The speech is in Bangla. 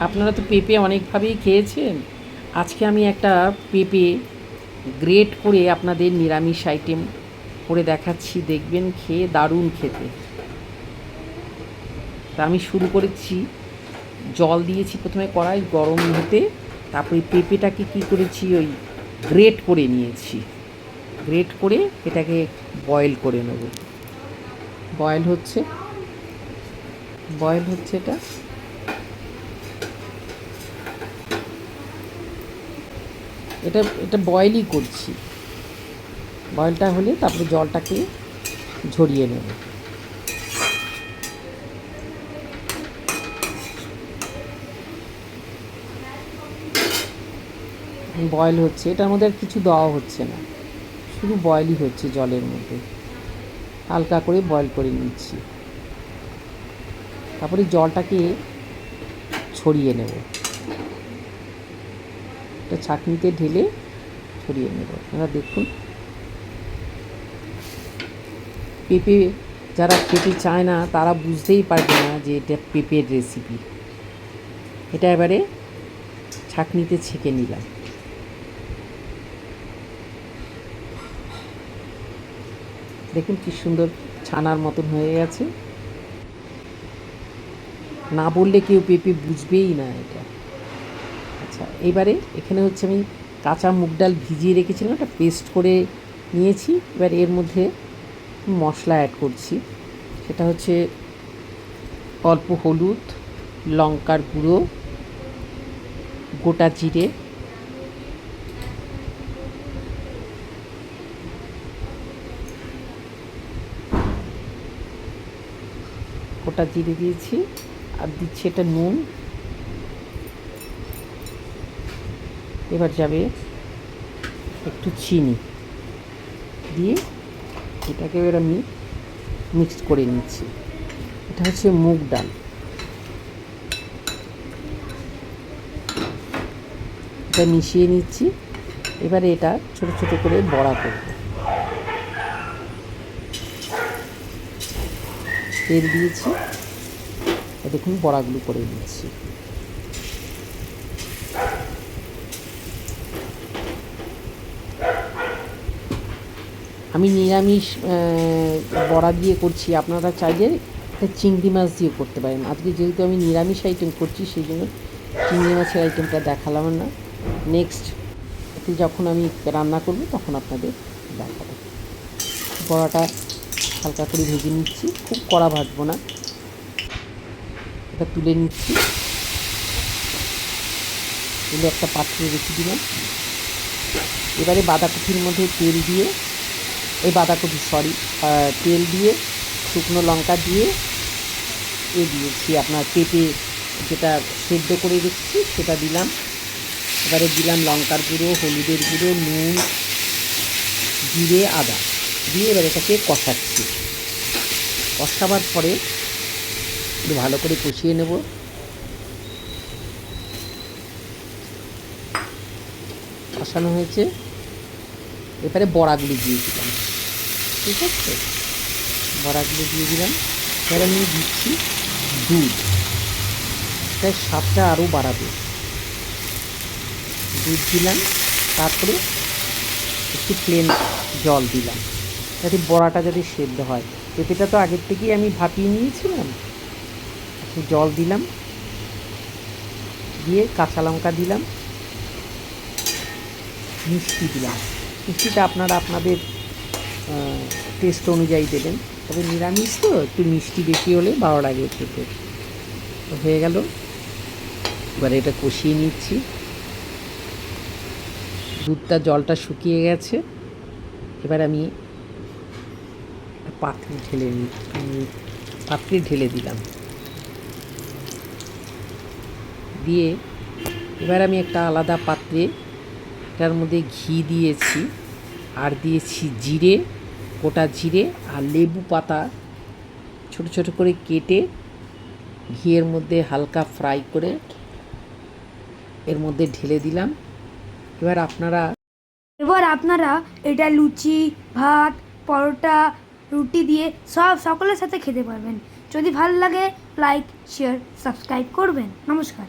আপনারা তো পেঁপে অনেকভাবেই খেয়েছেন। আজকে আমি একটা পেঁপে গ্রেট করে আপনাদের নিরামিষ আইটেম করে দেখাচ্ছি। দেখবেন খেয়ে দারুণ খেতে। তা আমি শুরু করেছি। জল দিয়েছি প্রথমে কড়াই গরম হতে। তারপরে পেঁপেটাকে কী করেছি? ওই গ্রেট করে নিয়েছি। গ্রেট করে এটাকে বয়েল করে নেব। বয়েল হচ্ছে। বয়েল হচ্ছে এটা। এটা এটা বয়েলই করছি। বয়েলটা হলে তারপরে জলটাকে ঝরিয়ে নেব। বয়েল হচ্ছে। এটার মধ্যে আর কিছু দেওয়া হচ্ছে না। শুধু বয়েলই হচ্ছে জলের মধ্যে। হালকা করে বয়েল করে নিচ্ছি। তারপরে জলটাকে ছড়িয়ে নেব। এটা ছাঁকনিতে ঢেলে ছড়িয়ে নেব। আপনারা দেখুন। পেঁপে যারা খেতে চায় না, তারা বুঝতেই পারবে না যে এটা পেঁপের রেসিপি এটা এবারে ছাঁকনিতে ছেঁকে নিলাম। দেখুন কি সুন্দর ছানার মতন হয়ে গেছে। না বললে কেউ পেঁপে বুঝবেই না এটা। আচ্ছা এবারে এখানে হচ্ছে আমি কাঁচা মুগ ডাল ভিজিয়ে রেখেছিলাম, একটা পেস্ট করে নিয়েছি। এবার এর মধ্যে মশলা অ্যাড করছি। সেটা হচ্ছে অল্প হলুদ, লঙ্কার গুঁড়ো, গোটা জিরে গোটা জিরে দিয়েছি। আর দিচ্ছি এটা নুন। এবার যাবে একটু চিনি দিয়ে এটাকে এবার আমি মিক্সড করে নিচ্ছি। এটা হচ্ছে মুগ ডাল। এটা মিশিয়ে নিচ্ছি। এবারে এটা ছোট ছোট করে বড়া করব। তেল দিয়েছি। দেখুন বড়াগুলো করে নিচ্ছি। আমি নিরামিষ বড়া দিয়ে করছি। আপনারা চাইলে চিংড়ি মাছ দিয়ে করতে পারেন। আজকে যেহেতু আমি নিরামিষ আইটেম করছি সেই জন্য চিংড়ি মাছের আইটেমটা দেখালাম না। নেক্সট যখন আমি রান্না করব, তখন আপনাদের দেখাবো। বড়াটা হালকা করে ভেজে নিচ্ছি। খুব কড়া ভাজবো না। এটা তুলে নিচ্ছি। তুলে একটা পাত্রে রেখে দিলাম। এবারে বাঁধাকপির মধ্যে তেল দিয়ে এই বাঁধাকপি সরি তেল দিয়ে, শুকনো লঙ্কা দিয়ে এ দিয়েছি। আপনার পেঁপে যেটা সেদ্ধ করে রেখেছি, সেটা দিলাম। এবারে দিলাম লঙ্কার গুঁড়ো, হলুদের গুঁড়ো, নুন, জিরে, আদা দিয়ে এবার এটাকে কষাচ্ছি। কষাবার পরে একটু ভালো করে কষিয়ে নেব। কষানো হয়েছে। এবারে বড়াগুলি দিয়ে দিলাম। ঠিক আছে? বড়াগুলো দিয়ে দিলাম। এবার আমি দিচ্ছি দুধ। তাই স্বাদটা আরও বাড়াবে। দুধ দিলাম, তারপরে একটু প্লেন জল দিলাম। যাতে বড়াটা যাতে সেদ্ধ হয়। পেঁপেটা তো আগের থেকেই আমি ভাপিয়ে নিয়েছিলাম। একটু জল দিলাম। দিয়ে কাঁচা লঙ্কা দিলাম। মিষ্টি দিলাম। মিষ্টিটা আপনারা আপনাদের টেস্ট অনুযায়ী দেবেন। তবে নিরামিষ তো, একটু মিষ্টি বেশি হলে ভালো লাগে খেতে তো হয়ে গেল। এবারে এটা কষিয়ে নিচ্ছি। দুধটা, জলটা শুকিয়ে গেছে। এবার আমি পাত্রে ঢেলে পাত্রে ঢেলে দিলাম। দিয়ে এবার আমি একটা আলাদা পাত্রে, এটার মধ্যে ঘি দিয়েছি। আর দিয়েছি জিরে, গোটা জিরে আর লেবু পাতা। ছোট ছোট করে কেটে ঘিয়ের মধ্যে হালকা ফ্রাই করে এর মধ্যে ঢেলে দিলাম। এবার আপনারা এবার আপনারা এটা লুচি, ভাত, পরোটা, রুটি দিয়ে সব সকলের সাথে খেতে পারবেন। যদি ভালো লাগে লাইক শেয়ার সাবস্ক্রাইব করবেন। নমস্কার।